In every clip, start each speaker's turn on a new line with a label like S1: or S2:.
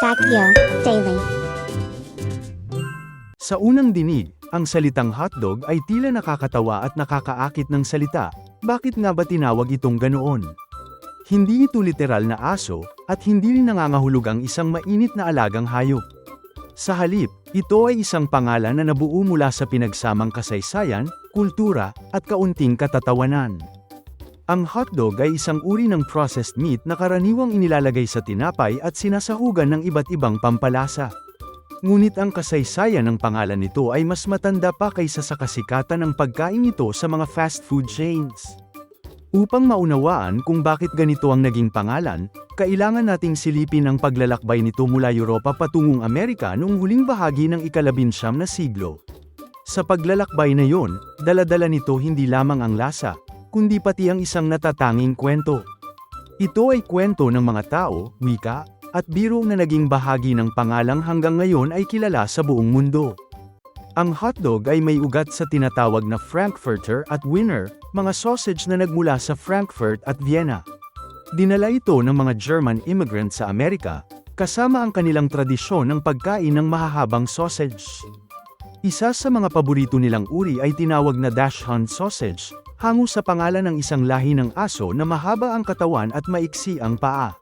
S1: Factio Daily.
S2: Sa unang dinig, ang salitang hotdog ay tila nakakatawa at nakakaakit ng salita. Bakit nga ba tinawag itong ganoon? Hindi ito literal na aso, at hindi rin nangangahulog ang isang mainit na alagang hayop. Sa halip, ito ay isang pangalan na nabuo mula sa pinagsamang kasaysayan, kultura, at kaunting katatawanan. Ang hotdog ay isang uri ng processed meat na karaniwang inilalagay sa tinapay at sinasahugan ng iba't ibang pampalasa. Ngunit ang kasaysayan ng pangalan nito ay mas matanda pa kaysa sa kasikatan ng pagkain nito sa mga fast food chains. Upang maunawaan kung bakit ganito ang naging pangalan, kailangan nating silipin ang paglalakbay nito mula Europa patungong Amerika noong huling bahagi ng ikalabinsyam na siglo. Sa paglalakbay na yon, daladala nito hindi lamang ang lasa, kundi pati ang isang natatanging kwento. Ito ay kwento ng mga tao, wika, at biro na naging bahagi ng pangalang hanggang ngayon ay kilala sa buong mundo. Ang hotdog ay may ugat sa tinatawag na Frankfurter at Wiener, mga sausage na nagmula sa Frankfurt at Vienna. Dinala ito ng mga German immigrant sa Amerika, kasama ang kanilang tradisyon ng pagkain ng mahahabang sausage. Isa sa mga paborito nilang uri ay tinawag na Dachshund sausage, hango sa pangalan ng isang lahi ng aso na mahaba ang katawan at maiksi ang paa.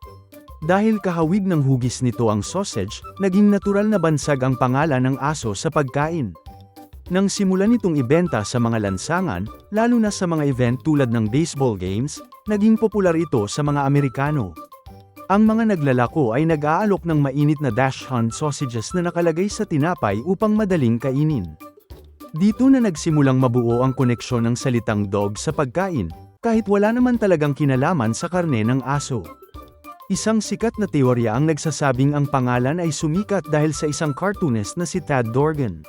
S2: Dahil kahawig ng hugis nito ang sausage, naging natural na bansag ang pangalan ng aso sa pagkain. Nang simulan itong ibenta sa mga lansangan, lalo na sa mga event tulad ng baseball games, naging popular ito sa mga Amerikano. Ang mga naglalako ay nag-aalok ng mainit na dachshund sausages na nakalagay sa tinapay upang madaling kainin. Dito na nagsimulang mabuo ang koneksyon ng salitang dog sa pagkain, kahit wala naman talagang kinalaman sa karne ng aso. Isang sikat na teorya ang nagsasabing ang pangalan ay sumikat dahil sa isang cartoonist na si Tad Dorgan.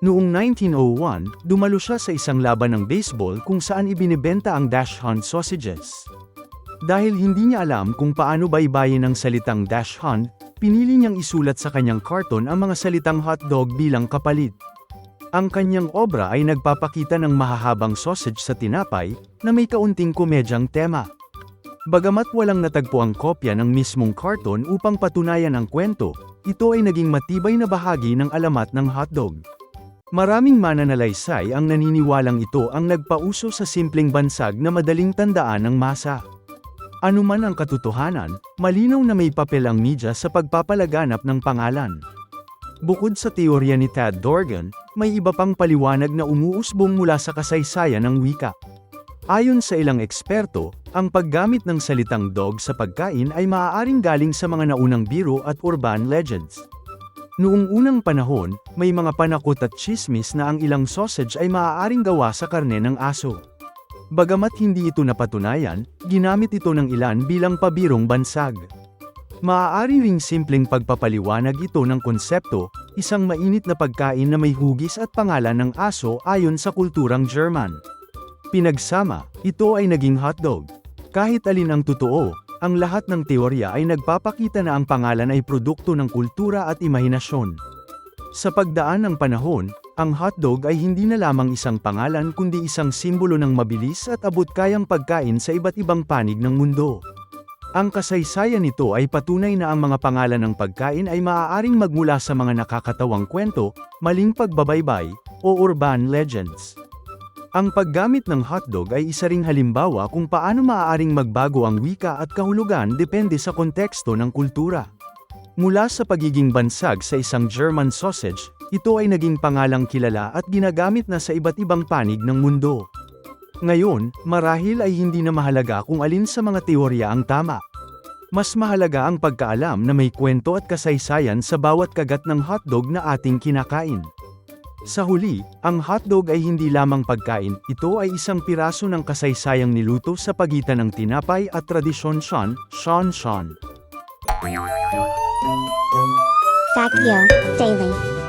S2: Noong 1901, dumalo siya sa isang laban ng baseball kung saan ibinibenta ang Dachshund sausages. Dahil hindi niya alam kung paano baybayin ang salitang Dachshund, pinili niyang isulat sa kanyang karton ang mga salitang hotdog bilang kapalit. Ang kanyang obra ay nagpapakita ng mahahabang sausage sa tinapay, na may kaunting komedyang tema. Bagamat walang natagpo ang kopya ng mismong karton upang patunayan ang kwento, ito ay naging matibay na bahagi ng alamat ng hotdog. Maraming mananalaysay ang naniniwalang ito ang nagpauso sa simpleng bansag na madaling tandaan ng masa. Ano man ang katotohanan, malinaw na may papel ang media sa pagpapalaganap ng pangalan. Bukod sa teorya ni Tad Dorgan, may iba pang paliwanag na umuusbong mula sa kasaysayan ng wika. Ayon sa ilang eksperto, ang paggamit ng salitang dog sa pagkain ay maaaring galing sa mga naunang biro at urban legends. Noong unang panahon, may mga panakot at chismis na ang ilang sausage ay maaaring gawa sa karne ng aso. Bagamat hindi ito napatunayan, ginamit ito ng ilan bilang pabirong bansag. Maaari ring simpleng pagpapaliwanag ito ng konsepto, isang mainit na pagkain na may hugis at pangalan ng aso ayon sa kulturang German. Pinagsama, ito ay naging hotdog. Kahit alin ang totoo, ang lahat ng teorya ay nagpapakita na ang pangalan ay produkto ng kultura at imahinasyon. Sa pagdaan ng panahon, ang hotdog ay hindi na lamang isang pangalan kundi isang simbolo ng mabilis at abot-kayang pagkain sa iba't ibang panig ng mundo. Ang kasaysayan nito ay patunay na ang mga pangalan ng pagkain ay maaaring magmula sa mga nakakatawang kwento, maling pagbabaybay, o urban legends. Ang paggamit ng hotdog ay isa ring halimbawa kung paano maaaring magbago ang wika at kahulugan depende sa konteksto ng kultura. Mula sa pagiging bansag sa isang German sausage, ito ay naging pangalang kilala at ginagamit na sa iba't ibang panig ng mundo. Ngayon, marahil ay hindi na mahalaga kung alin sa mga teorya ang tama. Mas mahalaga ang pagkaalam na may kwento at kasaysayan sa bawat kagat ng hotdog na ating kinakain. Sa huli, ang hotdog ay hindi lamang pagkain, ito ay isang piraso ng kasaysayang niluto sa pagitan ng tinapay at tradisyon Sean, Sean Sean.
S1: Factio Daily.